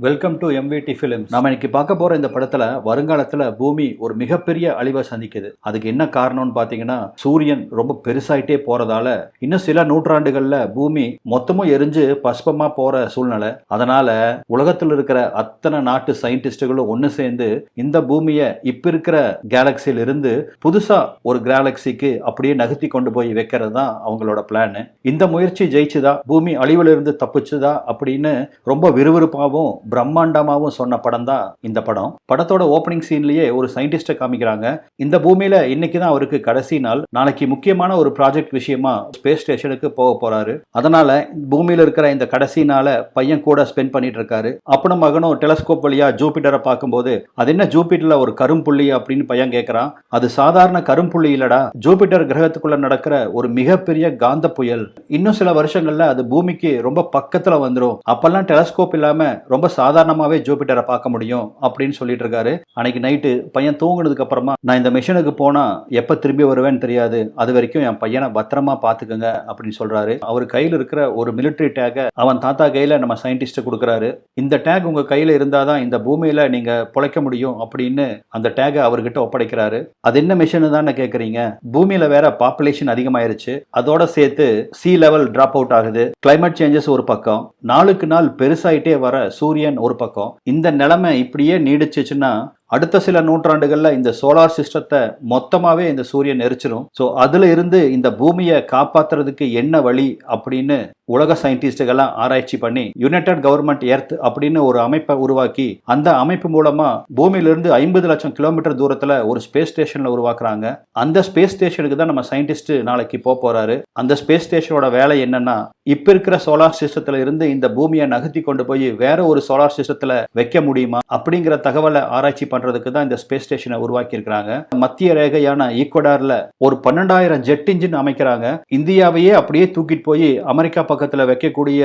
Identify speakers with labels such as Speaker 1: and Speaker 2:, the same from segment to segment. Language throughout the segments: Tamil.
Speaker 1: வெல்கம் டு எம்விடி ஃபிலிம் நாம இன்னைக்கு பார்க்க போற இந்த படத்துல வருங்காலத்துல பூமி ஒரு மிகப்பெரிய அழிவை சந்திக்குது. அதுக்கு என்ன காரணம்னு பாத்தீங்கன்னா சூரியன் ரொம்ப பெருசாயிட்டே போறதால இன்னும் சில நூற்றாண்டுகள்ல பூமி மொத்தமும் எரிஞ்சு பஸ்பமா போற சூழ்நிலை. அதனால உலகத்தில் இருக்கிற அத்தனை நாட்டு சயின்டிஸ்டுகளும் ஒன்று சேர்ந்து இந்த பூமியை இப்ப இருக்கிற கேலக்சியில இருந்து புதுசா ஒரு கேலக்சிக்கு அப்படியே நகர்த்தி கொண்டு போய் வைக்கிறது தான் அவங்களோட பிளான் இந்த முயற்சி ஜெயிச்சுதா? பூமி அழிவுல இருந்து தப்பிச்சுதா? அப்படின்னு ரொம்ப விறுவிறுப்பாகவும் பிரம்மாண்டமாகவும் சொன்ன படம் தான் இந்த படம். படத்தோட ஓப்பனிங் சீன்லயே ஒரு சயின்டிஸ்டை காமிக்கிறாங்க. இந்த பூமியில இன்னைக்கு தான் அவருக்கு கடைசி நாள். நாளைக்கு முக்கியமான ஒரு ப்ராஜெக்ட் விஷயமா ஸ்பேஸ் ஸ்டேஷனுக்கு போக போறாரு. அதனால பூமியில இருக்கிற இந்த கடைசி நாளை பையன் கூட ஸ்பெண்ட் பண்ணிட்டு இருக்காரு. அப்பனும் மகனும் டெலஸ்கோப் வழியா ஜூபிட்டரை பார்க்கும்போது அது என்ன ஜூபிட்டர்ல ஒரு கரும்புள்ளி? அப்படின்னு பையன் கேட்கறான் அது சாதாரண கரும்புள்ளி இல்லடா. ஜூபிட்டர் கிரகத்துக்குள்ள நடக்கிற ஒரு மிகப்பெரிய காந்த புயல். இன்னும் சில வருஷங்கள்ல அது பூமிக்கு ரொம்ப பக்கத்துல வந்துடும் அப்பெல்லாம் டெலஸ்கோப் இல்லாம ரொம்ப சாதாரணமாகவே ஜூபிட்டரை பார்க்க முடியும் அப்படின்னு சொல்லிட்டு இருக்காரு. அன்னைக்கு நைட்டு பையன் தூங்கினதுக்கு அப்புறமா நான் இந்த மிஷனுக்கு போனால் எப்போ திரும்பி வருவேன்னு தெரியாது. அது வரைக்கும் என் பையனை பத்திரமா பாத்துக்கங்க அப்படின்னு சொல்றாரு. அவர் கையில் இருக்கிற ஒரு மிலிட்டரி டேக்கை அவன் தாத்தா கையில் நம்ம சயின்டிஸ்ட்டு கொடுக்குறாரு. இந்த டேக் உங்க இருந்தால் தான் இந்த பூமியில் நீங்கள் பிழைக்க முடியும் அப்படின்னு அந்த டேகை அவர்கிட்ட ஒப்படைக்கிறாரு. அது என்ன மிஷன் தான் கேட்குறீங்க பூமியில வேற பாப்புலேஷன் அதிகமாயிருச்சு. அதோட சேர்த்து சி லெவல் ட்ராப் அவுட் ஆகுது. கிளைமேட் சேஞ்சஸ் ஒரு பக்கம். நாளுக்கு நாள் பெருசாயிட்டே வர சூரியன் ஒரு பக்கம். இந்த நிலைமை இப்படியே நீடிச்சுன்னா அடுத்த சில நூற்றாண்டுகள்ல இந்த சோலார் சிஸ்டத்தை மொத்தமாகவே இந்த சூரியன் எரிச்சிடும் ஸோ அதுல இருந்து இந்த பூமியை காப்பாத்துறதுக்கு என்ன வழி அப்படின்னு உலக சயின்டிஸ்டுகள்லாம் ஆராய்ச்சி பண்ணி யுனைடெட் கவர்மெண்ட் எர்த் அப்படின்னு ஒரு அமைப்பை உருவாக்கி அந்த அமைப்பு மூலமா பூமியிலிருந்து ஐம்பது லட்சம் கிலோமீட்டர் தூரத்துல ஒரு ஸ்பேஸ் ஸ்டேஷன்ல உருவாக்குறாங்க. அந்த ஸ்பேஸ் ஸ்டேஷனுக்கு தான் நம்ம சயின்டிஸ்ட் நாளைக்கு போக போறாரு. அந்த ஸ்பேஸ் ஸ்டேஷனோட வேலை என்னன்னா இப்போ இருக்கிற சோலார் சிஸ்டத்துல இருந்து இந்த பூமியை நகர்த்தி கொண்டு போய் வேற ஒரு சோலார் சிஸ்டத்தில் வைக்க முடியுமா அப்படிங்கிற தகவலை ஆராய்ச்சி பண்ணுறதுக்கு தான் இந்த ஸ்பேஸ் ஸ்டேஷனை உருவாக்கியிருக்கிறாங்க. மத்திய ரேகையான ஈக்குவடாரில் ஒரு பன்னெண்டாயிரம் ஜெட் இன்ஜின் அமைக்கிறாங்க. இந்தியாவையே அப்படியே தூக்கிட்டு போய் அமெரிக்கா பக்கத்தில் வைக்கக்கூடிய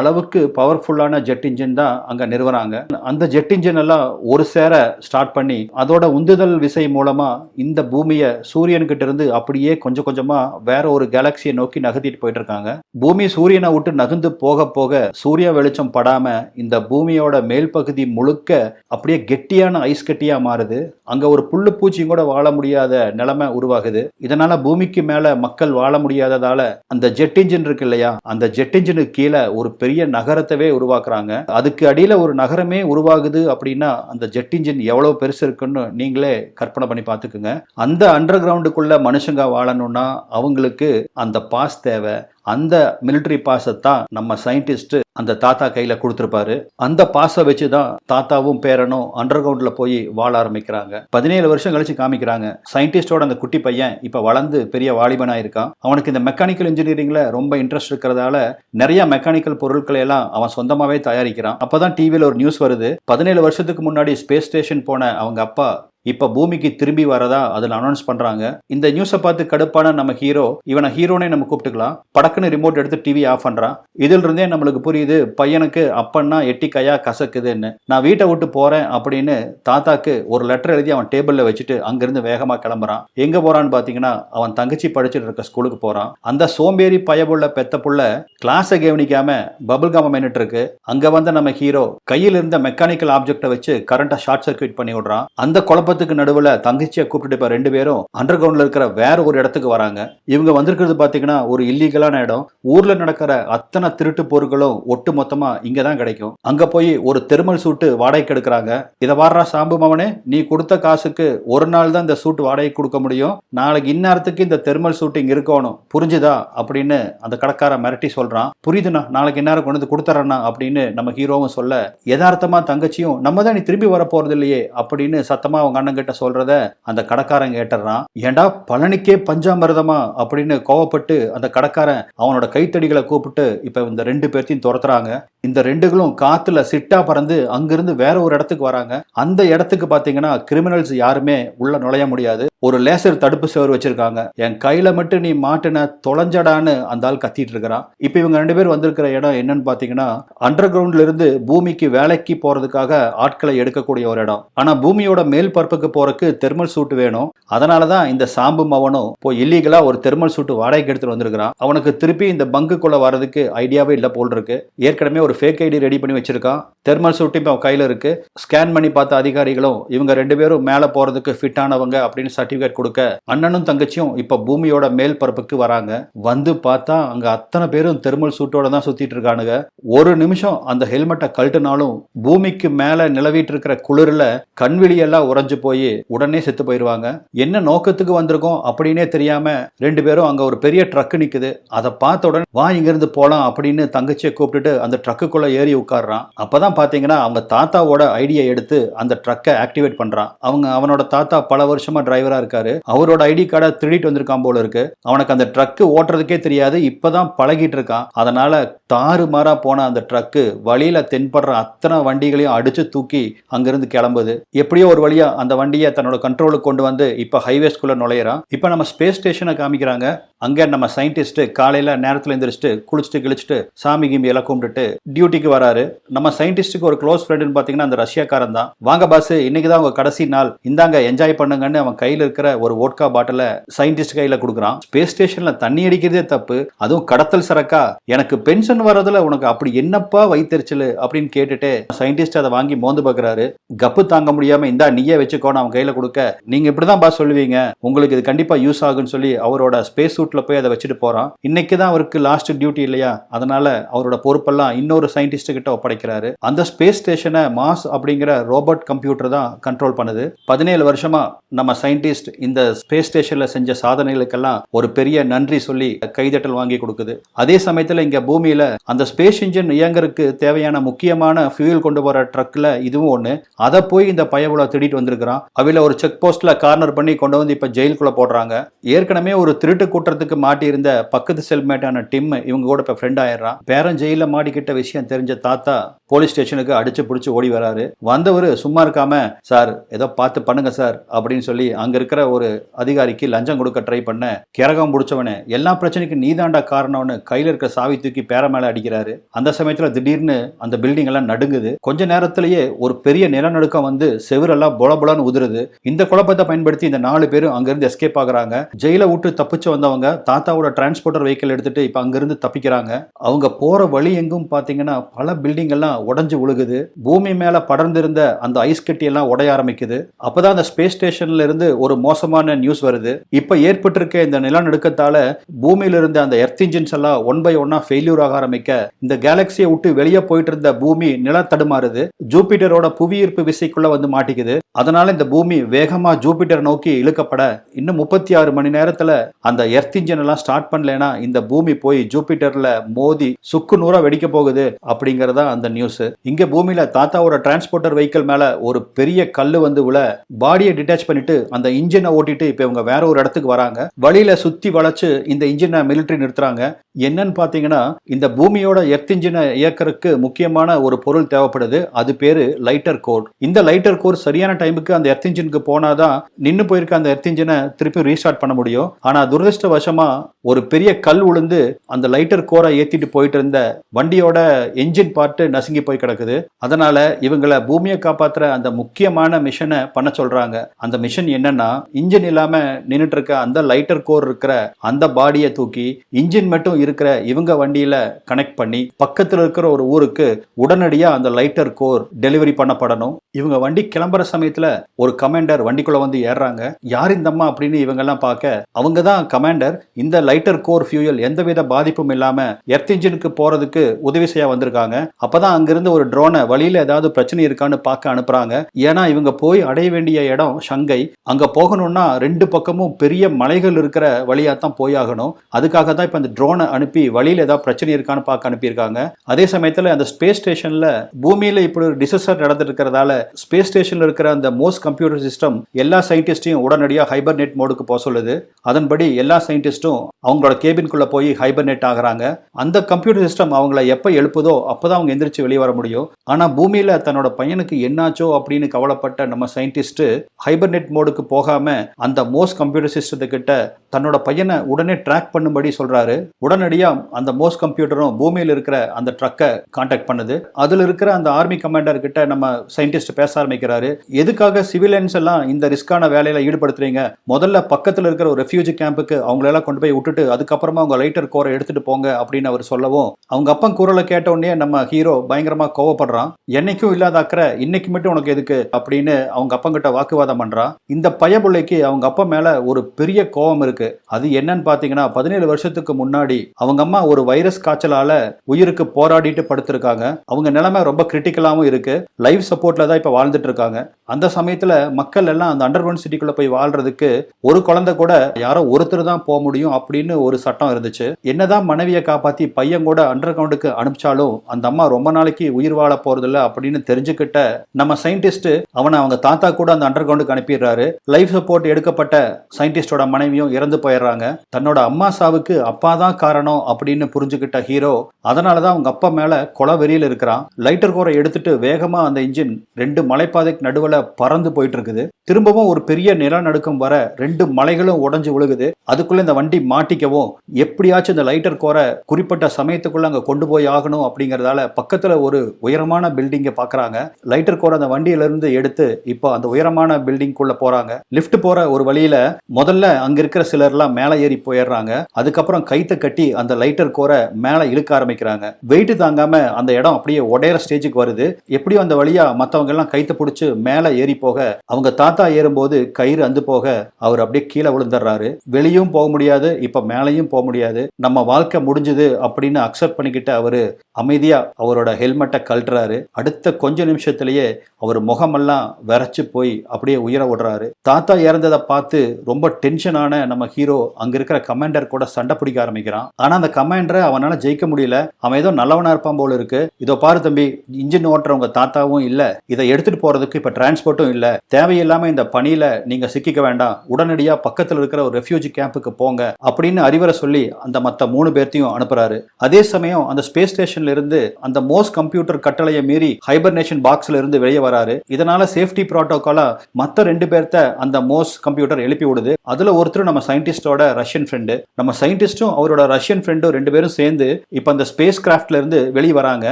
Speaker 1: அளவுக்கு பவர்ஃபுல்லான ஜெட் இன்ஜின் தான் அங்கே நிறுவனாங்க அந்த ஜெட் இன்ஜின் எல்லாம் ஒரு சேர ஸ்டார்ட் பண்ணி அதோட உந்துதல் விசை மூலமாக இந்த பூமியை சூரியன்கிட்ட இருந்து அப்படியே கொஞ்சம் கொஞ்சமாக வேற ஒரு கேலக்சியை நோக்கி நகர்த்திட்டு போயிட்டு இருக்காங்க பூமி சூரியனை விட்டு நகர்ந்து போக போக சூரிய வெளிச்சம் படாம இந்த பூமியோட மேல் பகுதி முழுக்க அப்படியே கெட்டியான ஐஸ் கட்டி கட்டியாக மாறுது. அங்கே ஒரு புல்லு பூச்சியும் கூட வாழ முடியாத நிலைமை உருவாகுது. இதனால் பூமிக்கு மேலே மக்கள் வாழ முடியாததால் அந்த ஜெட் இன்ஜின் இருக்கு இல்லையா? அந்த ஜெட் இன்ஜினுக்கு கீழே ஒரு பெரிய நகரத்தவே உருவாக்குறாங்க. அதுக்கு அடியில் ஒரு நகரமே உருவாகுது அப்படின்னா அந்த ஜெட் இன்ஜின் எவ்வளோ பெருசு இருக்குன்னு நீங்களே கற்பனை பண்ணி பார்த்துக்குங்க. அந்த அண்டர் கிரவுண்டுக்குள்ளே மனுஷங்க வாழணும்னா அவங்களுக்கு அந்த பாஸ் தேவை. அந்த மிலிட்டரி பாஸை தான் நம்ம சயின்டிஸ்ட் அந்த தாத்தா கையில கொடுத்துருப்பாரு. அந்த பாஸை வச்சு தான் தாத்தாவும் பேரனும் அண்டர் கிரவுண்ட்ல போய் வாழ ஆரம்பிக்கிறாங்க. பதினேழு வருஷம் கழிச்சு காமிக்கிறாங்க. சயின்டிஸ்டோட அந்த குட்டி பையன் இப்ப வளர்ந்து பெரிய வாலிபனா இருக்கான். அவனுக்கு இந்த மெக்கானிக்கல் இன்ஜினியரிங்ல ரொம்ப இன்ட்ரெஸ்ட் இருக்கிறதால நிறைய மெக்கானிக்கல் பொருட்களை எல்லாம் அவன் சொந்தமாவே தயாரிக்கிறான். அப்பதான் டிவியில ஒரு நியூஸ் வருது. பதினேழு வருஷத்துக்கு முன்னாடி ஸ்பேஸ் ஸ்டேஷன் போன அவங்க அப்பா இப்போ பூமிக்கு திரும்பி வரதா அதில் அனௌன்ஸ் பண்ணுறாங்க இந்த நியூஸை பார்த்து கடுப்பான நம்ம ஹீரோ இவனை ஹீரோனே நம்ம கூப்பிட்டுக்கலாம். படக்குன்னு ரிமோட் எடுத்து டிவி ஆஃப் பண்ணுறான் இதுல இருந்தே நம்மளுக்கு புரியுது பையனுக்கு அப்பன்னா எட்டி கையா கசக்குதுன்னு. நான் வீட்டை விட்டு போகிறேன் அப்படின்னு தாத்தாக்கு ஒரு லெட்டர் எழுதி அவன் டேபிளில் வச்சுட்டு அங்கேருந்து வேகமாக கிளம்புறான். எங்கே போகிறான்னு பார்த்தீங்கன்னா அவன் தங்கச்சி படிச்சுட்டு இருக்க ஸ்கூலுக்கு போகிறான் அந்த சோம்பேறி பயபுள்ள பெத்த புள்ள கிளாஸை கவனிக்காம பபுள் காம மின்னுட்டு இருக்கு. அங்கே வந்த நம்ம ஹீரோ கையில் இருந்த மெக்கானிக்கல் ஆப்ஜெக்டை வச்சு கரண்ட்டை ஷார்ட் சர்க்கியூட் பண்ணி விடுறான். அந்த கூட்டத்துக்கு நடுவில் தங்கச்சியை கூப்பிட்டு ரெண்டு பேரும் அண்டர் கிரவுண்ட்ல இருக்கிற வேற ஒரு இடத்துக்கு வராங்க. இவங்க வந்திருக்கிறது பாத்தீங்கன்னா ஒரு இல்லீகலான இடம். ஊர்ல நடக்கிற அத்தனை திருட்டு பொருட்களும் ஒட்டு மொத்தமா இங்கதான் கிடைக்கும். அங்க போய் ஒரு தெருமல் சூட்டு வாடகைக்கு எடுக்கிறாங்க. இதை வாடுறா சாம்பு மவனே நீ கொடுத்த காசுக்கு ஒரு நாள் தான் இந்த சூட்டு வாடகை கொடுக்க முடியும். நாளைக்கு இந்நேரத்துக்கு இந்த தெருமல் சூட்டு இங்க இருக்கணும். புரிஞ்சுதா? அப்படின்னு அந்த கடைக்கார மிரட்டி சொல்றான். புரியுதுண்ணா நாளைக்கு இந்நேரம் கொண்டு வந்து கொடுத்துறேண்ணா அப்படின்னு நம்ம ஹீரோவும் சொல்ல எதார்த்தமா தங்கச்சியும் நம்ம தான் நீ திரும்பி வர போறது இல்லையே அப்படின்னு சத்தமா அவங்க அண்ணங்கிட்ட சொல்றத அந்த கடைக்காரன் கேட்டுறான். ஏண்டா பழனிக்கே பஞ்சாமிரதமா? அப்படின்னு கோவப்பட்டு அந்த கடைக்காரன் அவனோட கைத்தடிகளை கூப்பிட்டு இப்ப இந்த ரெண்டு பேர்த்தையும் துரத்துறாங்க. இந்த ரெண்டுகளும் காத்துல சிட்டா பறந்து அங்கிருந்து வேற ஒரு இடத்துக்கு வராங்க. அந்த இடத்துக்கு பாத்தீங்கன்னா கிரிமினல்ஸ் யாருமே உள்ள நுழைய முடியாது. ஒரு லேசர் தடுப்பு சுவர் வச்சிருக்காங்க. என் கையில மட்டும் நீ மாட்டின தொலைஞ்சடான்னு அந்த ஆள் கத்திட்டு இருக்கிறான். இப்போ இவங்க ரெண்டு பேர் வந்திருக்கிற இடம் என்னன்னு பாத்தீங்கன்னா அண்டர் கிரவுண்ட்ல இருந்து பூமிக்கு வேலைக்கு போறதுக்காக ஆட்களை எடுக்கக்கூடிய ஒரு இடம். ஆனா பூமியோட மேல் பரப்புக்கு போறதுக்கு தெர்மல் சூட் வேணும். அதனாலதான் இந்த சாம்பு மவனும் இப்போ இல்லீகலா ஒரு தெர்மல் சூட் வாடகைக்கு எடுத்துட்டு வந்திருக்கிறான். அவனுக்கு திருப்பி இந்த பங்குக்குள்ள வர்றதுக்கு ஐடியாவே இல்ல போல் இருக்கு. ஏற்கனவே ஒரு ஃபேக் ஐடி ரெடி பண்ணி வச்சிருக்கான். தெர்மல் சூட்டும் அவன் கையில இருக்கு. ஸ்கேன் பண்ணி பார்த்த அதிகாரிகளும் இவங்க ரெண்டு பேரும் மேல போறதுக்கு ஃபிட் ஆனவங்க அப்படின்னு சர்டிபிகேட் கொடுக்க அண்ணனும் தங்கச்சியும் இப்ப பூமியோட மேல் பரப்புக்கு வராங்க. வந்து பார்த்தா அங்க அத்தனை பேரும் தெர்மல் சூட்டோட தான் சுத்திட்டு இருக்கானுங்க. ஒரு நிமிஷம் அந்த ஹெல்மெட்டை கழட்டினாலும் பூமிக்கு மேல நிலவிட்டு இருக்கிற குளிர்ல கண்விழியெல்லாம் உறைஞ்சு போய் உடனே செத்து போயிருவாங்க. என்ன நோக்கத்துக்கு வந்திருக்கோம் அப்படின்னே தெரியாம ரெண்டு பேரும் அங்க ஒரு பெரிய ட்ரக் நிக்குது. அதை பார்த்த உடனே வா இங்க இருந்து போலாம் அப்படின்னு தங்கச்சியை கூப்பிட்டுட்டு அந்த ட்ரக்குக்குள்ள ஏறி உட்கார்றான். அப்பதான் பாத்தீங்கன்னா அவங்க தாத்தாவோட ஐடியா எடுத்து அந்த ட்ரக்கை ஆக்டிவேட் பண்றான். அவங்க அவனோட தாத்தா பல வருஷமா டிரைவரா இருக்காரு. அவரோட ஐடி கார்டை திருடிட்டு வந்திருக்கான் போல இருக்கு. அவனுக்கு அந்த ட்ரக்கு ஓட்டுறதுக்கே தெரியாது. இப்பதான் பழகிட்டு இருக்கான். அதனால தாறு மாறா போன அந்த ட்ரக்கு வழியில தென்படுற அத்தனை வண்டிகளையும் அடிச்சு தூக்கி அங்கிருந்து கிளம்புது. எப்படியோ ஒரு வழியா அந்த வண்டியை தன்னோட கண்ட்ரோலுக்கு கொண்டு வந்து இப்ப ஹைவேஸ்குள்ள நுழையிறான். இப்ப நம்ம ஸ்பேஸ் ஸ்டேஷனை காமிக்கிறாங்க. அங்கே நம்ம சயின்டிஸ்ட்டு காலையில் நேரத்தில் எந்திரிச்சிட்டு குளிச்சுட்டு கிழிச்சிட்டு சாமி கிம்பி எல்லாம் கும்பிட்டுட்டு டியூட்டிக்கு வராரு. நம்ம சயின்டிஸ்டுக்கு ஒரு க்ளோஸ் ஃப்ரெண்டுன்னு பார்த்தீங்கன்னா அந்த ரஷ்யாக்காரன் தான். வாங்க பாஸ் இன்னைக்கு தான் உங்கள் கடைசி நாள். இந்தாங்க என்ஜாய் பண்ணுங்கன்னு அவன் கையில் இருக்கிற ஒரு ஓட்கா பாட்டிலை சயின்டிஸ்ட் கையில் கொடுக்குறான். ஸ்பேஸ் ஸ்டேஷனில் தண்ணி அடிக்கிறதே தப்பு. அதுவும் கடத்தல் சரக்கா. எனக்கு பென்ஷன் வர்றதுல உனக்கு அப்படி என்னப்பா வைத்தறிச்சல் அப்படின்னு கேட்டுட்டு சயின்டிஸ்ட் அதை வாங்கி மோந்து பார்க்குறாரு கப்பு தாங்க முடியாமல் இந்தா நீயே வச்சுக்கோன்னு அவன் கையில் கொடுக்க. நீங்க இப்படிதான் பாஸ் சொல்லுவீங்க. உங்களுக்கு இது கண்டிப்பாக யூஸ் ஆகுன்னு சொல்லி அவரோட ஸ்பேஸ் சூட்டில் போய் அதை வச்சுட்டு போகிறான் இன்னைக்கு தான் அவருக்கு லாஸ்ட் டியூட்டி இல்லையா? அதனால அவரோட பொறுப்பெல்லாம் இன்னொரு சயின்டிஸ்ட் கிட்ட ஒப்படைக்கிறாரு. அந்த ஸ்பேஸ் ஸ்டேஷனை மாஸ் அப்படிங்கிற ரோபோட் கம்ப்யூட்டர் தான் கண்ட்ரோல் பண்ணுது. பதினேழு வருஷமா நம்ம சயின்டிஸ்ட் இந்த ஸ்பேஸ் ஸ்டேஷன்ல செஞ்ச சாதனைகளுக்கெல்லாம் ஒரு பெரிய நன்றி சொல்லி கைதட்டல் வாங்கி கொடுக்குது. அதே சமயத்தில் இங்க பூமியில அந்த ஸ்பேஸ் இன்ஜின் இயங்கறதுக்கு தேவையான முக்கியமான ஃபியூல் கொண்டு போற ட்ரக்ல இதுவும் ஒண்ணு. அதை போய் இந்த பயவுல திருடிட்டு வந்திருக்கிறான். அவையில ஒரு செக் போஸ்ட்ல கார்னர் பண்ணி கொண்டு வந்து இப்ப ஜெயிலுக்குள்ள போடுறாங்க. ஏற்கனவே ஒரு திருட்டு கூட்டம் மாட்டி இருந்த பக்கத்து செல்மேட்டான டிம் இவங்க கூட இப்போ ஃப்ரெண்ட் ஆயிடுறான். பேரன் ஜெயிலில் மாடிக்கிட்ட விஷயம் தெரிஞ்ச தாத்தா போலீஸ் ஸ்டேஷனுக்கு அடிச்சு பிடிச்சி ஓடி வராரு. வந்தவர் சும்மா இருக்காம சார் ஏதோ பார்த்து பண்ணுங்க சார் அப்படின்னு சொல்லி அங்க இருக்கிற ஒரு அதிகாரிக்கு லஞ்சம் கொடுக்க ட்ரை பண்ண கிரகம் பிடிச்சவனே எல்லா பிரச்சனைக்கும் நீதாண்டா காரணம்னு கையில் இருக்க சாவி தூக்கி பேர மேல அடிக்கிறாரு. அந்த சமயத்தில் திடீர்னு அந்த பில்டிங் எல்லாம் நடுங்குது. கொஞ்ச நேரத்திலேயே ஒரு பெரிய நிலநடுக்கம் வந்து செவுரெல்லாம் பொல பொலன்னு உதிருது. இந்த குழப்பத்தை பயன்படுத்தி இந்த நாலு பேரும் அங்கிருந்து எஸ்கேப் ஆகுறாங்க. ஜெயில விட்டு தப்பிச்சு வந்தவங்க தாத்தாவோட டிரான்ஸ்போர்ட்டர் வெஹிக்கிள் எடுத்துட்டு இப்ப அங்கிருந்து தப்பிக்கிறாங்க. அவங்க போற வழி எங்கும் பாத்தீங்கன்னா பல பில்டிங் எல்லாம் உடைஞ்சு விழுகுது பூமி மேல படர்ந்திருந்த அந்த ஐஸ் கட்டி எல்லாம் உடைய ஆரம்பிக்குது. அப்போதான் அந்த ஸ்பேஸ் ஸ்டேஷன்ல இருந்து ஒரு மோசமான நியூஸ் வருது. இப்ப ஏற்பட்டிருக்க இந்த நிலநடுக்கத்தால பூமியில இருந்த அந்த எர்த் இன்ஜின்ஸ் எல்லாம் ஒன் பை ஒன்னா ஃபெயில்யூர் ஆக ஆரம்பிக்க இந்த கேலக்சியை விட்டு வெளியே போயிட்டு இருந்த பூமி நில தடுமாறுது ஜூபிட்டரோட புவியீர்ப்பு விசைக்குள்ள வந்து மாட்டிக்குது. அதனால இந்த பூமி வேகமா ஜூபிட்டர் நோக்கி இழுக்கப்பட இன்னும் முப்பத்தி ஆறு மணி நேரத்துல அந்த எர்த் இன்ஜின் எல்லாம் ஸ்டார்ட் பண்ணலைன்னா இந்த பூமி போய் ஜூபிட்டர்ல மோதி சுக்கு நூறா வெடிக்க போகுது அப்படிங்கறதா அந்த நியூஸ். இங்க பூமியில தாத்தாவோட டிரான்ஸ்போர்ட்டர் வெஹிக்கிள் மேல ஒரு பெரிய கல்லு வந்து விழ பாடியை டிட்டாச் பண்ணிட்டு அந்த இன்ஜினை ஓட்டிட்டு இப்ப இவங்க வேற ஒரு இடத்துக்கு வராங்க. வழியில சுத்தி வளைச்சு இந்த இன்ஜினை மிலிட்டரி நிறுத்துறாங்க. என்னன்னு பார்த்தீங்கன்னா இந்த பூமியோட எர்த் இன்ஜினை இயக்கறதுக்கு முக்கியமான ஒரு பொருள் தேவைப்படுது. அது பேரு லைட்டர் கோர். இந்த லைட்டர் கோர் சரியான டைமுக்கு அந்த எர்த் இன்ஜினுக்கு போனாதான் நின்னு போயிருக்க அந்த எர்த் இன்ஜினை திருப்பி ரீஸ்டார்ட் பண்ண முடியும். ஆனா துரதிருஷ்டவசமா ஒரு பெரிய கல் உளுந்து அந்த லைட்டர் கோரை ஏத்திட்டு போயிட்டு இருந்த வண்டியோட என்ஜின் பார்ட்டு நசுங்கி போய் கிடக்குது. அதனால இவங்களை பூமியை காப்பாத்துற அந்த முக்கியமான மிஷனை பண்ண சொல்றாங்க. அந்த மிஷன் என்னன்னா இன்ஜின் இல்லாம நின்றுட்டு இருக்க அந்த லைட்டர் கோர் இருக்கிற அந்த பாடியை தூக்கி இன்ஜின் மட்டும் இருக்கிற இவங்க வண்டியில் கனெக்ட் பண்ணி பக்கத்தில் இருக்கிற ஒரு ஊருக்கு உடனடியாக அந்த லைட்டர் கோர் டெலிவரி பண்ணப்படணும். இவங்க வண்டி கிளம்புற சமயத்தில் ஒரு கமாண்டர் வண்டிக்குள்ளே வந்து ஏறுறாங்க. யார் இந்த அம்மா அப்படின்னு இவங்கெல்லாம் பார்க்க அவங்க தான் கமாண்டர் இந்த லைட்டர் கோர் ஃபியூயல் எந்தவித பாதிப்பும் இல்லாமல் எர்த் இன்ஜினுக்கு போகிறதுக்கு உதவி செய்ய வந்திருக்காங்க. அப்போதான் அங்கிருந்து ஒரு ட்ரோனை வழியில் ஏதாவது பிரச்சனை இருக்கான்னு பார்க்க அனுப்புகிறாங்க ஏன்னா இவங்க போய் அடைய வேண்டிய இடம் ஷங்கை. அங்கே போகணும்னா ரெண்டு பக்கமும் பெரிய மலைகள் இருக்கிற வழியா தான் போயாகணும். அதுக்காக தான் இப்போ இந்த ட்ரோனை அனுப்பி வழியில் ஏதாவது பிரச்சனை இருக்கான்னு பார்க்க அனுப்பியிருக்காங்க. அதே சமயத்தில் அந்த ஸ்பேஸ் ஸ்டேஷனில் பூமியில் இப்படி ஒரு டிசஸ்டர் நடந்துட்டு இருக்கிறதால ஸ்பேஸ் ஸ்டேஷனில் இருக்கிற அந்த மோஸ்ட் கம்ப்யூட்டர் சிஸ்டம் எல்லா சயின்டிஸ்டையும் உடனடியாக ஹைபர்நெட் மோடுக்கு போக சொல்லுது. அதன்படி எல்லா சயின்டிஸ்ட்டும் அவங்களோட கேபின்குள்ளே போய் ஹைபர்நெட் ஆகுறாங்க. அந்த கம்ப்யூட்டர் சிஸ்டம் அவங்கள எப்போ எழுப்புதோ அப்போ தான் அவங்க எந்திரிச்சு வெளியே வர முடியும். ஆனால் பூமியில் தன்னோட பையனுக்கு என்னாச்சோ அப்படின்னு கவலைப்பட்ட நம்ம சயின்டிஸ்ட்டு ஹைபர்நெட் மோடுக்கு போகாமல் அந்த மோஸ்ட் கம்ப்யூட்டர் சிஸ்டத்துக்கிட்ட தன்னோட பையனை உடனே ட்ராக் பண்ணும்படி சொல்கிறாரு உடனே உடனடியாக அந்த மோஸ்ட் கம்ப்யூட்டரும் பூமியில் இருக்கிற அந்த ட்ரக்கை காண்டாக்ட் பண்ணுது. அதில் இருக்கிற அந்த ஆர்மி கமாண்டர் கிட்ட நம்ம சயின்டிஸ்ட் பேச ஆரம்பிக்கிறாரு. எதுக்காக சிவிலியன்ஸ் எல்லாம் இந்த ரிஸ்கான வேலையில ஈடுபடுத்துறீங்க? முதல்ல பக்கத்தில் இருக்கிற ஒரு ரெஃப்யூஜி கேம்புக்கு அவங்களெல்லாம் கொண்டு போய் விட்டுட்டு அதுக்கப்புறமா அவங்க லைட்டர் கோரை எடுத்துட்டு போங்க அப்படின்னு அவர் சொல்லவும் அவங்க அப்பன் குரலை கேட்டவுடனே நம்ம ஹீரோ பயங்கரமா கோவப்படுறான். என்னைக்கும் இல்லாத அக்கறை இன்னைக்கு மட்டும் உனக்கு எதுக்கு? அப்படின்னு அவங்க அப்பங்கிட்ட வாக்குவாதம் பண்றான். இந்த பயபுள்ளைக்கு அவங்க அப்பா மேல ஒரு பெரிய கோவம் இருக்கு. அது என்னன்னு பாத்தீங்கன்னா பதினேழு வருஷத்துக்கு முன்னாடி அவங்க அம்மா ஒரு வைரஸ் காய்ச்சலால உயிருக்கு போராடிட்டு படுத்திருக்காங்க. அவங்க நிலைமை ரொம்ப கிரிட்டிக்கலாகவும் இருக்கு. லைஃப் சப்போர்ட்ல தான் இப்ப வாழ்ந்துட்டு இருக்காங்க. அந்த சமயத்துல மக்கள் எல்லாம் அந்த அண்டர் சிட்டிக்குள்ள போய் வாழ்றதுக்கு ஒரு குழந்தை கூட யாரோ ஒருத்தர் தான் போக முடியும் அப்படின்னு ஒரு சட்டம் இருந்துச்சு. என்னதான் மனைவியை காப்பாத்தி பையன் கூட அண்டர் கிரவுண்டுக்கு அனுப்பிச்சாலும் அந்த அம்மா ரொம்ப நாளைக்கு உயிர் வாழ போறதில்ல அப்படின்னு தெரிஞ்சுக்கிட்ட நம்ம சயின்டிஸ்ட் அவனை அவங்க தாத்தா கூட அந்த அண்டர் கிரவுண்டுக்கு அனுப்பிடுறாரு. லைஃப் சப்போர்ட் எடுக்கப்பட்ட சயின்டிஸ்டோட மனைவியும் இறந்து போயிடுறாங்க. தன்னோட அம்மா சாவுக்கு அப்பா தான் காரணம். அப்படின்னு புரிஞ்சுக்கிட்ட ஹீரோ அதனால தான் அவங்க அப்பா மேலே கொலை வெறியில் இருக்கிறான். லைட்டர் கோரை எடுத்துட்டு வேகமா அந்த இன்ஜின் ரெண்டு மலைப்பாதைக்கு நடுவில் பறந்து போயிட்டு இருக்குது திரும்பவும் ஒரு பெரிய நிலநடுக்கம் வர ரெண்டு மலைகளும் உடைஞ்சு விழுகுது. அதுக்குள்ளே இந்த வண்டி மாட்டிக்கவும் எப்படியாச்சும் இந்த லைட்டர் கோரை குறிப்பிட்ட சமயத்துக்குள்ள அங்க கொண்டு போய் ஆகணும் அப்படிங்கறதால பக்கத்துல ஒரு உயரமான பில்டிங்கை பாக்குறாங்க. லைட்டர் கோரை அந்த வண்டியில இருந்து எடுத்து இப்போ அந்த உயரமான பில்டிங்குள்ளே போறாங்க. லிஃப்ட் போற ஒரு வழியில முதல்ல அங்க இருக்கிற சிலர்லாம் மேலே ஏறி போயிடுறாங்க. அதுக்கப்புறம் கைத்தை கட்டி அந்த லைட்டர் கோரை மேலே இழுக்க ஆரம்பிக்கிறாங்க. வெயிட் தாங்காம அந்த இடம் அப்படியே உடையிற ஸ்டேஜுக்கு வருது. எப்படியும் அந்த வழியா மத்தவங்க எல்லாம் கைத்த பிடிச்சு மேலே ஏறி போக அவங்க தாத்தா ஏறும்போது கயிறு அந்து போக அவர் அப்படியே கீழே விழுந்துடுறாரு. வெளியும் போக முடியாது இப்ப மேலையும் போக முடியாது. நம்ம வாழ்க்கை முடிஞ்சது அப்படின்னு அக்செப்ட் பண்ணிக்கிட்டு அவரு அமைதியா அவரோட ஹெல்மெட்டை கழட்டுறாரு. அடுத்த கொஞ்ச நிமிஷத்திலேயே அவர் முகமெல்லாம் விரைச்சு போய் அப்படியே உயிர விடுறாரு. தாத்தா இறந்ததை பார்த்து ரொம்ப டென்ஷனான நம்ம ஹீரோ அங்க இருக்கிற கமாண்டர் கூட சண்டை பிடிக்க ஆரம்பிக்கிறான். ஆனா அந்த கமாண்டரை அவனால ஜெயிக்க முடியல. அவன் ஏதோ நல்லவனா இருப்பான் போல இருக்கு. இதோ பாரு தம்பி இன்ஜின் ஓட்டுறவங்க தாத்தாவும் இல்ல. இதை எடுத்துட்டு போறதுக்கு இப்ப டிரான்ஸ்போர்ட்டும் இல்ல. தேவையில்லாம இந்த பணியில நீங்க சிக்கிக்க வேண்டாம். உடனடியா பக்கத்துல இருக்கிற ஒரு ரெஃப்யூஜி கேம்புக்கு போங்க அப்படின்னு அறிவுரை சொல்லி அந்த மத்த மூணு பேர்த்தையும் அனுப்புறாரு. அதே சமயம் அந்த ஸ்பேஸ் ஸ்டேஷன்ல இருந்து அந்த மோஸ்ட் கம்ப்யூட்டர் கட்டளையை மீறி ஹைபர்னேஷன் பாக்ஸ்ல இருந்து வெளியே வராரு. இதனால சேஃப்டி ப்ரோட்டோகாலா மத்த ரெண்டு பேர்த்த அந்த மோஸ்ட் கம்ப்யூட்டர் எழுப்பி விடுது. அதுல ஒருத்தர் நம்ம சயின்டிஸ்டோட ரஷ்யன் ஃப்ரெண்டு நம்ம சயின்டிஸ்டும் அவரோட ரஷ்யன் ஃப்ரெண்டும் ரெண்டு பேரும் சேர்ந்து இப்ப அந்த ஸ்பேஸ் கிராஃப்ட்ல இருந்து வெளியே வராங்க.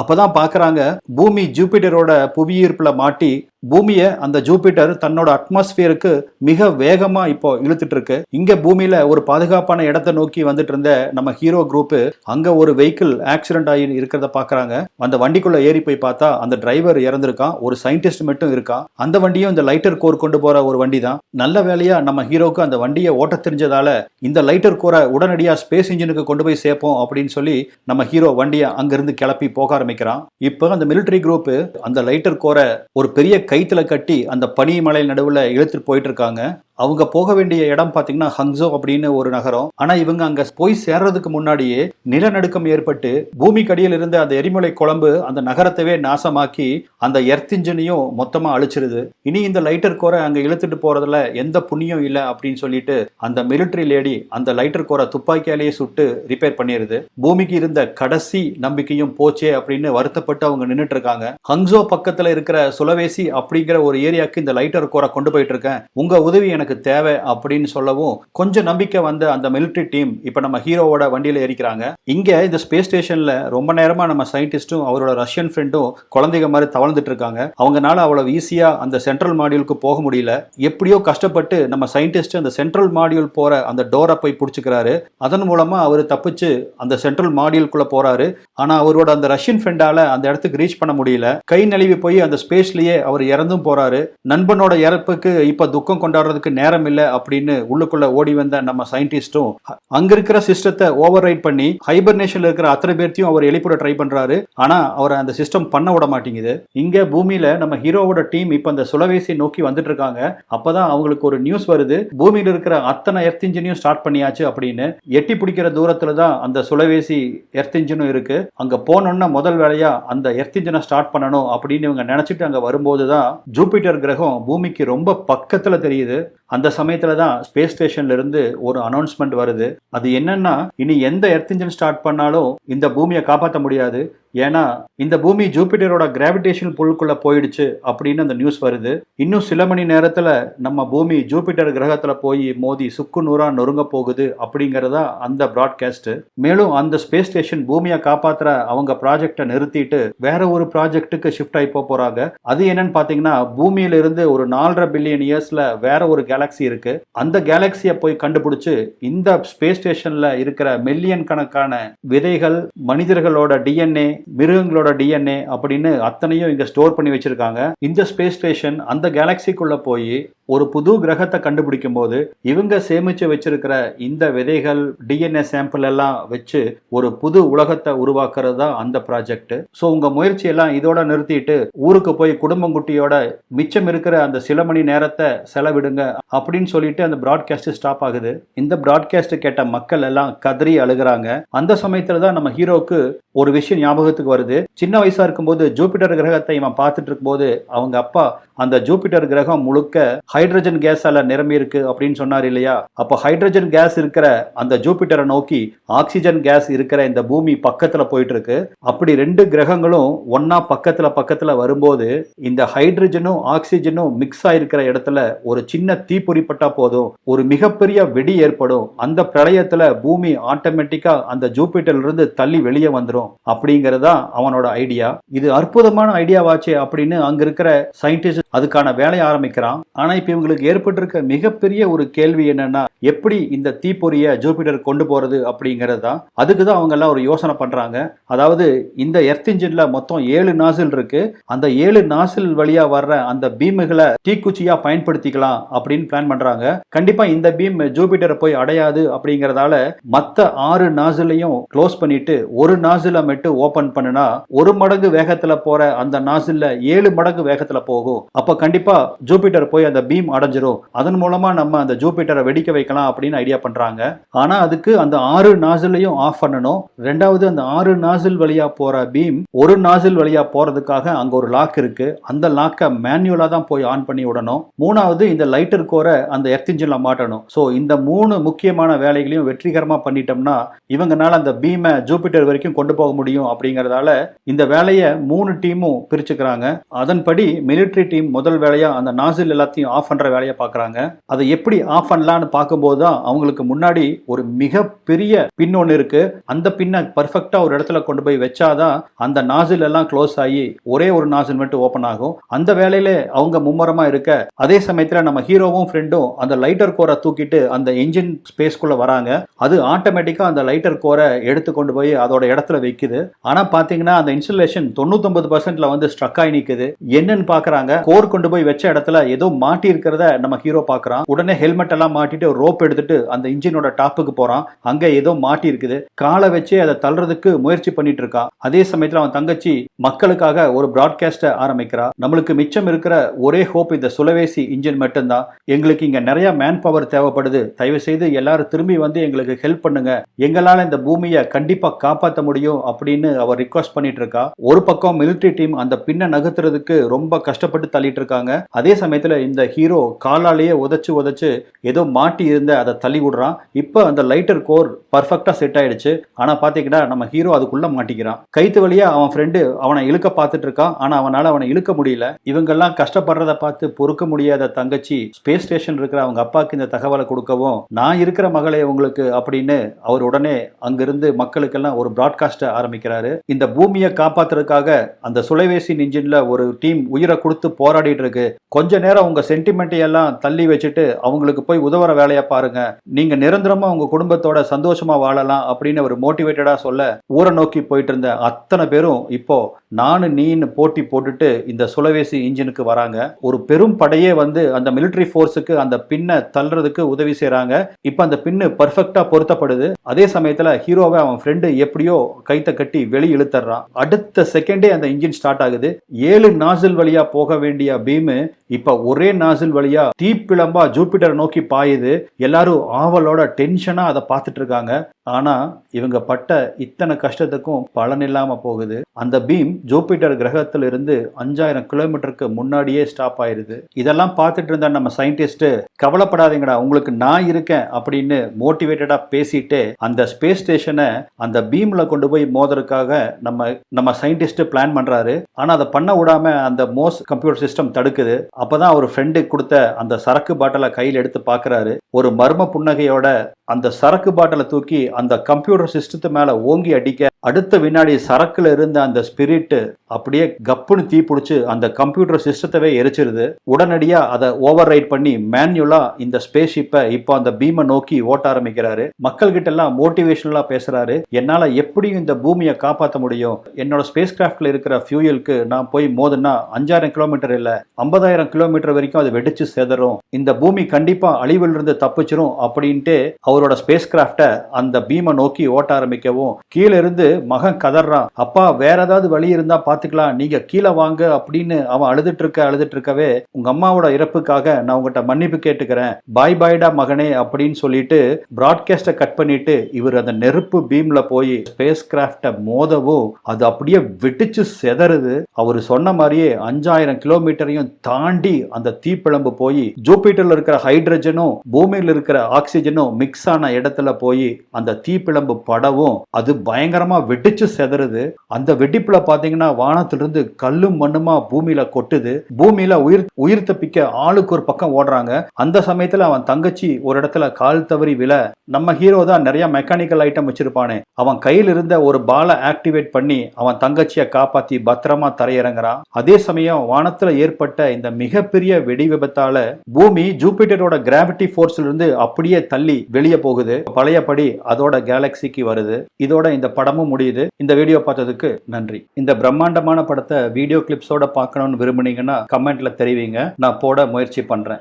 Speaker 1: அப்பதான் பாக்குறாங்க பூமி ஜூபிட்டரோட புவியீர்ப்புல மாட்டி பூமியை அந்த ஜூபிட்டர் தன்னோட அட்மாஸ்பியருக்கு மிக வேகமா இப்போ இழுத்துட்டு இருக்கு இங்க பூமியில ஒரு பாதுகாப்பான இடத்தை நோக்கி வந்துட்டு இருந்த நம்ம ஹீரோ குரூப் அங்க ஒரு வெஹிக்கிள் ஆக்சிடென்ட் ஆகி இருக்கிறத பாக்குறாங்க. அந்த வண்டிக்குள்ள ஏறி போய் பார்த்தா அந்த டிரைவர் இறந்திருக்கான். ஒரு சயின்டிஸ்ட் மட்டும் இருக்கான். அந்த வண்டியும் இந்த லைட்டர் கோர் கொண்டு போற ஒரு வண்டி தான் நல்ல வேலையா நம்ம ஹீரோக்கு அந்த வண்டியை ஓட்ட தெரிஞ்சதால இந்த லைட்டர் கோரை உடனடியா ஸ்பேஸ் இன்ஜினுக்கு கொண்டு போய் சேர்ப்போம் அப்படின்னு சொல்லி நம்ம ஹீரோ வண்டியை அங்கிருந்து கிளப்பி போக ஆரம்பிக்கிறான். இப்போ அந்த மிலிட்டரி குரூப் அந்த லைட்டர் கோரை ஒரு பெரிய கைத்துல கட்டி அந்த பனிமலை நடுவுல இழுத்துட்டு போயிட்டு இருக்காங்க. அவங்க போக வேண்டிய இடம் பார்த்தீங்கன்னா ஹங்ஸோ அப்படின்னு ஒரு நகரம். ஆனால் இவங்க அங்கே போய் சேர்றதுக்கு முன்னாடியே நிலநடுக்கம் ஏற்பட்டு பூமிக்கடியில் இருந்த அந்த எரிமலை குழம்பு அந்த நகரத்தவே நாசமாக்கி அந்த எர்த் இன்ஜினையும் மொத்தமாக அழிச்சிருது. இனி இந்த லைட்டர் கோரை அங்கே இழுத்துட்டு போகிறதுல எந்த புண்ணியம் இல்லை அப்படின்னு சொல்லிட்டு அந்த மிலிட்டரி லேடி அந்த லைட்டர் கோரை துப்பாக்கியாலேயே சுட்டு ரிப்பேர் பண்ணிடுது பூமிக்கு இருந்த கடைசி நம்பிக்கையும் போச்சே அப்படின்னு வருத்தப்பட்டு அவங்க நின்றுட்டு இருக்காங்க. ஹங்ஸோ பக்கத்தில் இருக்கிற சுலவேசி அப்படிங்கிற ஒரு ஏரியாவுக்கு இந்த லைட்டர் கோரை கொண்டு போயிட்டு இருக்கேன். உங்கள் உதவி எனக்கு தேவை அப்படின்னு சொல்லவும் கொஞ்சம் நம்பிக்கை வந்த அந்த மிலிட்டரி டீம் இப்ப நம்ம ஹீரோவோட வண்டியில் ஏறிக்கிறாங்க. இங்க இந்த ஸ்பேஸ் ஸ்டேஷன்ல ரொம்ப நேரமா நம்ம சயின்டிஸ்ட்டும் அவரோட ரஷ்யன் ஃப்ரெண்டும் குழந்தைங்க மாதிரி தவழ்ந்துட்டு இருக்காங்க. அவங்கனால அவ்வளவு ஈஸியா அந்த சென்ட்ரல் மாடியூலுக்கு போக முடியல. எப்படியோ கஷ்டப்பட்டு நம்ம சயின்டிஸ்ட் அந்த சென்ட்ரல் மாடியூல் போற அந்த டோரை போய் பிடிச்சிக்கிறாரு. அதன் மூலமா அவர் தப்பிச்சு அந்த சென்ட்ரல் மாடியூலுக்குள்ளே போறாரு. ஆனா அவரோட அந்த ரஷ்யன் ஃப்ரெண்டால அந்த இடத்துக்கு ரீச் பண்ண முடியல. கை நழுவி போய் அந்த ஸ்பேஸ்லயே அவர் இறந்தும் போறாரு. நண்பனோட இறப்புக்கு இப்ப துக்கம் கொண்டாடுறதுக்கு நேரம் இல்லை அப்படின்னு உள்ளுக்குள்ள ஓடி வந்த நம்ம சயின்டிஸ்டும் அங்க இருக்கிற சிஸ்டத்தை ஓவர் ரைட் பண்ணி ஹைபர்னேஷன்ல இருக்கிற அத்தனை பேர்த்தையும் அவர் எழுப்பிட ட்ரை பண்றாரு. ஆனா அவர் அந்த சிஸ்டம் பண்ண விட மாட்டேங்குது. இங்க பூமியில நம்ம ஹீரோவோட டீம் இப்ப அந்த சுலவேசி நோக்கி வந்துட்டு இருக்காங்க. அப்பதான் அவங்களுக்கு ஒரு நியூஸ் வருது. பூமியில இருக்கிற அத்தனை எர்த் இன்ஜினையும் ஸ்டார்ட் பண்ணியாச்சு அப்படின்னு எட்டி பிடிக்கிற தூரத்துல தான் அந்த சுலவேசி எர்த் இன்ஜினும் இருக்கு. அங்க போனோம்னா முதல் வேலையா அந்த எர்த் இன்ஜினை ஸ்டார்ட் பண்ணணும் அப்படின்னு இவங்க நினைச்சிட்டு அங்க வரும்போது தான் ஜூபிட்டர் கிரகம் பூமிக்கு ரொம்ப பக்கத்துல தெரியுது. அந்த சமயத்துல தான் ஸ்பேஸ் ஸ்டேஷன்ல இருந்து ஒரு அனௌன்ஸ்மெண்ட் வருது. அது என்னன்னா இனி எந்த எர்த் இன்ஜின் ஸ்டார்ட் பண்ணாலும் இந்த பூமியை காப்பாற்ற முடியாது. ஏன்னா இந்த பூமி ஜூபிட்டரோட கிராவிடேஷன் புல்குள்ள போயிடுச்சு அப்படின்னு அந்த நியூஸ் வருது. இன்னும் சில மணி நேரத்துல நம்ம பூமி ஜூபிட்டர் கிரகத்துல போய் மோதி சுக்கு நூறா நொறுங்க போகுது அப்படிங்கறதா அந்த ப்ராட்காஸ்ட் மேலும் அந்த ஸ்பேஸ் ஸ்டேஷன் பூமியை காப்பாத்துற அவங்க ப்ராஜெக்டை நிறுத்திட்டு வேற ஒரு ப்ராஜெக்ட்டுக்கு ஷிஃப்ட் ஆகி போக போறாங்க. அது என்னன்னு பாத்தீங்கன்னா பூமியில இருந்து ஒரு நாலரை பில்லியன் இயர்ஸ்ல வேற ஒரு கேலக்ஸி இருக்கு. அந்த கேலக்சியை போய் கண்டுபிடிச்சு இந்த ஸ்பேஸ் ஸ்டேஷன்ல இருக்கிற மில்லியன் கணக்கான விதைகள் மனிதர்களோட டிஎன்ஏ மிருகங்களோட டிஎன்ஏ அப்படின்னு அத்தனையும் இங்க ஸ்டோர் பண்ணி வச்சிருக்காங்க. இந்த ஸ்பேஸ் ஸ்டேஷன் அந்த கேலக்சிக்குள்ள போய் ஒரு புது கிரகத்தை கண்டுபிடிக்கும் போது இவங்க சேமிச்சு வச்சிருக்கிற இந்த விதைகள் டிஎன்ஏ சாம்பிள் எல்லாம் வச்சு ஒரு புது உலகத்தை உருவாக்குறது தான் அந்த ப்ராஜெக்ட் ஸோ உங்க முயற்சி எல்லாம் இதோட நிறுத்திட்டு ஊருக்கு போய் குடும்பம் குட்டியோட மிச்சம் இருக்கிற அந்த சில மணி நேரத்தை செலவிடுங்க அப்படின்னு சொல்லிட்டு அந்த ப்ராட்காஸ்ட் ஸ்டாப் ஆகுது. இந்த ப்ராட்காஸ்ட் கேட்ட மக்கள் எல்லாம் கதறி அழுகுறாங்க. அந்த சமயத்துல தான் நம்ம ஹீரோக்கு ஒரு விஷயம் ஞாபகத்துக்கு வருது. சின்ன வயசா இருக்கும்போது ஜூபிட்டர் கிரகத்தை இவன் பார்த்துட்டு இருக்கும்போது அவங்க அப்பா அந்த ஜூபிட்டர் கிரகம் முழுக்க ஹைட்ரஜன் கேஸால நிரம்பி இருக்கு அப்படின்னு சொன்னார் இல்லையா? அப்போ ஹைட்ரஜன் கேஸ் இருக்கிற அந்த ஜூபிட்டரை நோக்கி ஆக்சிஜன் கேஸ் இருக்கிற இந்த பூமி பக்கத்துல போயிட்டு இருக்கு. அப்படி ரெண்டு கிரகங்களும் ஒன்னா பக்கத்துல பக்கத்துல வரும்போது இந்த ஹைட்ரஜனும் ஆக்சிஜனும் மிக்ஸ் ஆயிருக்கிற இடத்துல ஒரு சின்ன தீப்பொறி பட்டா போதும். ஒரு மிகப்பெரிய வெடி ஏற்படும். அந்த பிரளயத்துல பூமி ஆட்டோமேட்டிக்கா அந்த ஜூபிட்டர்ல இருந்து தள்ளி வெளியே வந்துடும் அப்படிங்கறதா அவனோட ஐடியா இது அற்புதமான ஐடியாவாச்சே அப்படின்னு அங்க இருக்கிற சயின்டிஸ்ட் அதுக்கான வேலையை ஆரம்பிக்கிறான். ஆனா இப்ப இவங்களுக்கு ஏற்பட்டிருக்க மிகப்பெரிய ஒரு கேள்வி என்னன்னா எப்படி இந்த தீப்பொறியை ஜூபிட்டர் கொண்டு போறது அப்படிங்கிறது தான். அதுக்கு தான் அவங்க எல்லாம் ஒரு யோசனை பண்றாங்க. அதாவது இந்த எர்த் இன்ஜினில் மொத்தம் ஏழு நாசில் இருக்கு. அந்த ஏழு நாசில் வழியா வர்ற அந்த பீமுகளை தீக்குச்சியா பயன்படுத்திக்கலாம் அப்படின்னு பிளான் பண்றாங்க. கண்டிப்பா இந்த பீம் ஜூபிட்டரை போய் அடையாது அப்படிங்கறதால மத்த ஆறு நாசிலையும் க்ளோஸ் பண்ணிட்டு ஒரு நாசில மட்டும் ஓபன் பண்ணுனா ஒரு மடங்கு வேகத்துல போற அந்த நாசில்ல ஏழு மடங்கு வேகத்துல போகும். அப்ப கண்டிப்பா ஜூபிட்டர் போய் அந்த பீம் அடைஞ்சிரும். அதன் மூலமா நம்ம அந்த ஜூபிட்டரை வெடிக்க வைக்கலாம் அப்படின்னு ஐடியா பண்றாங்க. ஆனா அதுக்கு அந்த ஆறு நாசிலையும் ஆஃப் பண்ணணும். ரெண்டாவது அந்த ஆறு நாசில் வழியா போற பீம் ஒரு நாசில் வழியா போறதுக்காக அங்க ஒரு லாக் இருக்கு. அந்த லாக்கை மேனுவலா தான் போய் ஆன் பண்ணி விடணும். மூணாவது இந்த லைட்டர் கோரை அந்த எர்த் இன்ஜின்ல மாட்டணும். ஸோ இந்த மூணு முக்கியமான வேலைகளையும் வெற்றிகரமா பண்ணிட்டோம்னா இவங்கனால அந்த பீமை ஜூபிட்டர் வரைக்கும் கொண்டு போக முடியும் அப்படிங்கறதால இந்த வேலையை மூணு டீமும் பிரிச்சுக்கிறாங்க. அதன்படி மிலிட்டரி டீம் முதல் வேலையா அந்த நாசில் எல்லாத்தையும் ஆஃப் பண்ற வேலையை பார்க்குறாங்க அதை எப்படி ஆஃப் பண்ணலான்னு பார்க்கும்போது தான் அவங்களுக்கு முன்னாடி ஒரு மிகப்பெரிய பின் ஒன்று இருக்கு. அந்த பின்னை பர்ஃபெக்டாக ஒரு இடத்துல கொண்டு போய் வச்சாதான் அந்த நாசில் எல்லாம் க்ளோஸ் ஆகி ஒரே ஒரு நாசில் மட்டும் ஓப்பன் ஆகும். அந்த வேலையில அவங்க மும்மரமா இருக்க அதே சமயத்துல நம்ம ஹீரோவும் ஃப்ரெண்டும் அந்த லைட்டர் கோரை தூக்கிட்டு அந்த இன்ஜின் ஸ்பேஸ்க்குள்ள வராங்க. அது ஆட்டோமேட்டிக்கா அந்த லைட்டர் கோரை எடுத்து கொண்டு போய் அதோட இடத்துல வைக்குது. ஆனா பாத்தீங்கன்னா அந்த இன்ஸ்டலேஷன் தொண்ணூத்தொன்பது பர்சன்ட்ல வந்து ஸ்ட்ரக் ஆகி நிற்குது என்னன்னு பாக்குறாங்க? போர் கொண்டு போய் வச்ச இடத்துல ஏதோ மாட்டி இருக்கிறத நம்ம ஹீரோ பாக்குறான். உடனே ஹெல்மெட் எல்லாம் மாட்டிட்டு ரோப் எடுத்துட்டு அந்த இன்ஜினோட டாப்புக்கு போறான். அங்க ஏதோ மாட்டி இருக்குது காலை வச்சு அதை தள்ளுறதுக்கு முயற்சி பண்ணிட்டு இருக்கான் அதே சமயத்துல அவன் தங்கச்சி மக்களுக்காக ஒரு பிராட்காஸ்ட ஆரம்பிக்கிறா. நம்மளுக்கு மிச்சம் இருக்கிற ஒரே ஹோப் இந்த சுலவேசி இன்ஜின் மட்டும்தான். எங்களுக்கு இங்க நிறைய மேன் பவர் தேவைப்படுது. தயவு செய்து எல்லாரும் திரும்பி வந்து எங்களுக்கு ஹெல்ப் பண்ணுங்க. எங்களால இந்த பூமியை கண்டிப்பா காப்பாற்ற முடியும் அப்படின்னு அவர் ரிக்வஸ்ட் பண்ணிட்டு இருக்கா. ஒரு பக்கம் மிலிட்டரி டீம் அந்த பின்ன நகர்த்துறதுக்கு ரொம்ப கஷ்டப்பட்டு தள்ளி தள்ளிட்டு இருக்காங்க அதே சமயத்துல இந்த ஹீரோ காலாலேயே உதச்சு உதச்சு ஏதோ மாட்டி இருந்த அதை தள்ளி விடுறான். இப்போ அந்த லைட்டர் கோர் பர்ஃபெக்டா செட் ஆயிடுச்சு. ஆனா பாத்தீங்கன்னா நம்ம ஹீரோ அதுக்குள்ள மாட்டிக்கிறான். கைத்து வழியா அவன் ஃப்ரெண்டு அவனை இழுக்க பார்த்துட்டு இருக்கான் ஆனா அவனால அவனை இழுக்க முடியல. இவங்கெல்லாம் கஷ்டப்படுறத பார்த்து பொறுக்க முடியாத தங்கச்சி ஸ்பேஸ் ஸ்டேஷன் இருக்கிற அவங்க அப்பாவுக்கு இந்த தகவலை கொடுக்கவும் நான் இருக்கிற மகளே உங்களுக்கு அப்படின்னு அவர் உடனே அங்கிருந்து மக்களுக்கெல்லாம் ஒரு பிராட்காஸ்ட ஆரம்பிக்கிறாரு. இந்த பூமியை காப்பாத்துறதுக்காக அந்த சுலைவேசி இன்ஜின்ல ஒரு டீம் உயிரை கொடுத்து போற போராடிட்டு இருக்கு. கொஞ்ச நேரம் உங்க சென்டிமெண்ட்டை எல்லாம் தள்ளி வச்சுட்டு அவங்களுக்கு போய் உதவுற வேலையை பாருங்க. நீங்க நிரந்தரமா உங்க குடும்பத்தோட சந்தோஷமா வாழலாம் அப்படின்னு ஒரு மோட்டிவேட்டடா சொல்ல ஊரை நோக்கி போயிட்டு இருந்த அத்தனை பேரும் இப்போ நான் நீன்னு போட்டி போட்டுட்டு இந்த சுலவேசி இன்ஜினுக்கு வராங்க. ஒரு பெரும் படையே வந்து அந்த மிலிட்டரி ஃபோர்ஸுக்கு அந்த பின்னை தள்ளுறதுக்கு உதவி செய்கிறாங்க இப்போ அந்த பின்னு பர்ஃபெக்டா பொருத்தப்படுது. அதே சமயத்தில் ஹீரோவை அவன் ஃப்ரெண்டு எப்படியோ கைத்த கட்டி வெளியே இழுத்துறான் அடுத்த செகண்டே அந்த இன்ஜின் ஸ்டார்ட் ஆகுது. ஏழு நாசில் வழியா போக வேண்டிய பீமு இப்ப ஒரே நாசில் வழியா தீப்பிளம்பா ஜூபிட்டர் நோக்கி பாயுது. எல்லாரும் ஆவலோட டென்ஷனா அதை பார்த்துட்டு இருக்காங்க. ஆனா இவங்க பட்ட இத்தனை கஷ்டத்துக்கும் பலன் இல்லாம போகுது. அந்த பீம் ஜூபிட்டர் கிரகத்துல இருந்து அஞ்சாயிரம் கிலோமீட்டருக்கு முன்னாடியே ஸ்டாப் ஆயிருது. இதெல்லாம் பார்த்துட்டு இருந்த நம்ம சயின்டிஸ்ட் கவலைப்படாதீங்கடா உங்களுக்கு நான் இருக்கேன் அப்படின்னு மோட்டிவேட்டடா பேசிட்டு அந்த ஸ்பேஸ் ஸ்டேஷனை அந்த பீம்ல கொண்டு போய் மோதறதுக்காக நம்ம நம்ம சயின்டிஸ்ட் பிளான் பண்றாரு. ஆனா அதை பண்ண விடாம அந்த மோஸ் கம்ப்யூட்டர் சிஸ்டம் தடுக்குது. அப்போதான் அவர் ஃப்ரெண்டு கொடுத்த அந்த சரக்கு பாட்டிலை கையில் எடுத்து பார்க்கறாரு ஒரு மர்ம புன்னகையோட அந்த சரக்கு பாட்டிலை தூக்கி அந்த கம்ப்யூட்டர் சிஸ்டத்து மேல ஓங்கி அடிக்க அடுத்த வினாடி சரக்குல இருந்த அந்த ஸ்பிரிட் அப்படியே கப்புன்னு தீ பிடிச்சி அந்த கம்ப்யூட்டர் சிஸ்டத்தவே எரிச்சிருது. உடனடியா அதை ஓவர் ரைட் பண்ணி மேன்யுலா இந்த ஸ்பேஸ் ஷிப்பை இப்போ அந்த பீமை நோக்கி ஓட்ட ஆரம்பிக்கிறாரு. மக்கள் கிட்ட எல்லாம் மோட்டிவேஷனலாக பேசுறாரு. என்னால எப்படியும் இந்த பூமியை காப்பாற்ற முடியும்? என்னோட ஸ்பேஸ் கிராஃப்டில் இருக்கிற ஃபியூயலுக்கு நான் போய் மோதுனா அஞ்சாயிரம் கிலோமீட்டர் இல்ல ஐம்பதாயிரம் கிலோமீட்டர் வரைக்கும் அது வெடிச்சு சேதறும். இந்த பூமி கண்டிப்பா அழிவில் இருந்து தப்பிச்சிரும் அப்படின்ட்டு அவரோட ஸ்பேஸ் கிராஃப்டை அந்த பீமை நோக்கி ஓட்ட ஆரம்பிக்கவும் கீழே இருந்து மகன் கதறான். அப்பா வேற ஏதாவது வழி இருந்தா பாத்துக்கலாம். நீங்க கீழே வாங்க அப்படின்னு அவன் அழுதுட்டு இருக்க அழுதுட்டு இருக்கவே உங்க அம்மாவோட இறப்புக்காக நான் உங்ககிட்ட மன்னிப்பு கேட்டுக்கிறேன். பாய் பாய்டா மகனே அப்படின்னு சொல்லிட்டு பிராட்காஸ்ட கட் பண்ணிட்டு இவர் அந்த நெருப்பு பீம்ல போய் ஸ்பேஸ் கிராஃப்ட மோதவும் அது அப்படியே வெடிச்சு செதறுது. அவர் சொன்ன மாதிரியே அஞ்சாயிரம் கிலோமீட்டரையும் தாண்டி அந்த தீப்பிழம்பு போய் ஜூபிட்டர்ல இருக்கிற ஹைட்ரஜனும் பூமியில் இருக்கிற ஆக்சிஜனும் மிக்ஸ் ஆன இடத்துல போய் அந்த தீப்பிழம்பு படவும் அது பயங்கரமா வெடிச்சு செதறுது. அந்த வெடிப்புல பார்த்தீங்க பார்த்தீங்கன்னா வானத்திலிருந்து கல்லும் மண்ணுமா பூமியில கொட்டுது. பூமியில உயிர் உயிர் தப்பிக்க ஆளுக்கு ஒரு பக்கம் ஓடுறாங்க. அந்த சமயத்துல அவன் தங்கச்சி ஒரு இடத்துல கால் தவறி விழ நம்ம ஹீரோ தான் நிறைய மெக்கானிக்கல் ஐட்டம் வச்சிருப்பானே. அவன் கையில் இருந்த ஒரு பாலை ஆக்டிவேட் பண்ணி அவன் தங்கச்சியை காப்பாத்தி பத்திரமா தரையிறங்குறான். அதே சமயம் வானத்துல ஏற்பட்ட இந்த மிகப்பெரிய வெடி விபத்தால பூமி ஜூபிட்டரோட கிராவிட்டி ஃபோர்ஸ்ல இருந்து அப்படியே தள்ளி வெளியே போகுது. பழையபடி அதோட கேலக்சிக்கு வருது. இதோட இந்த படமும் முடியுது. இந்த வீடியோ பார்த்ததுக்கு நன்றி. இந்த பிரம்மாண்டமான படத்தை வீடியோ கிளிப்ஸோட பார்க்கணும்னு விரும்புனீங்கன்னா கமெண்ட்ல தெரிவிங்க. நான் போட முயற்சி பண்றேன்.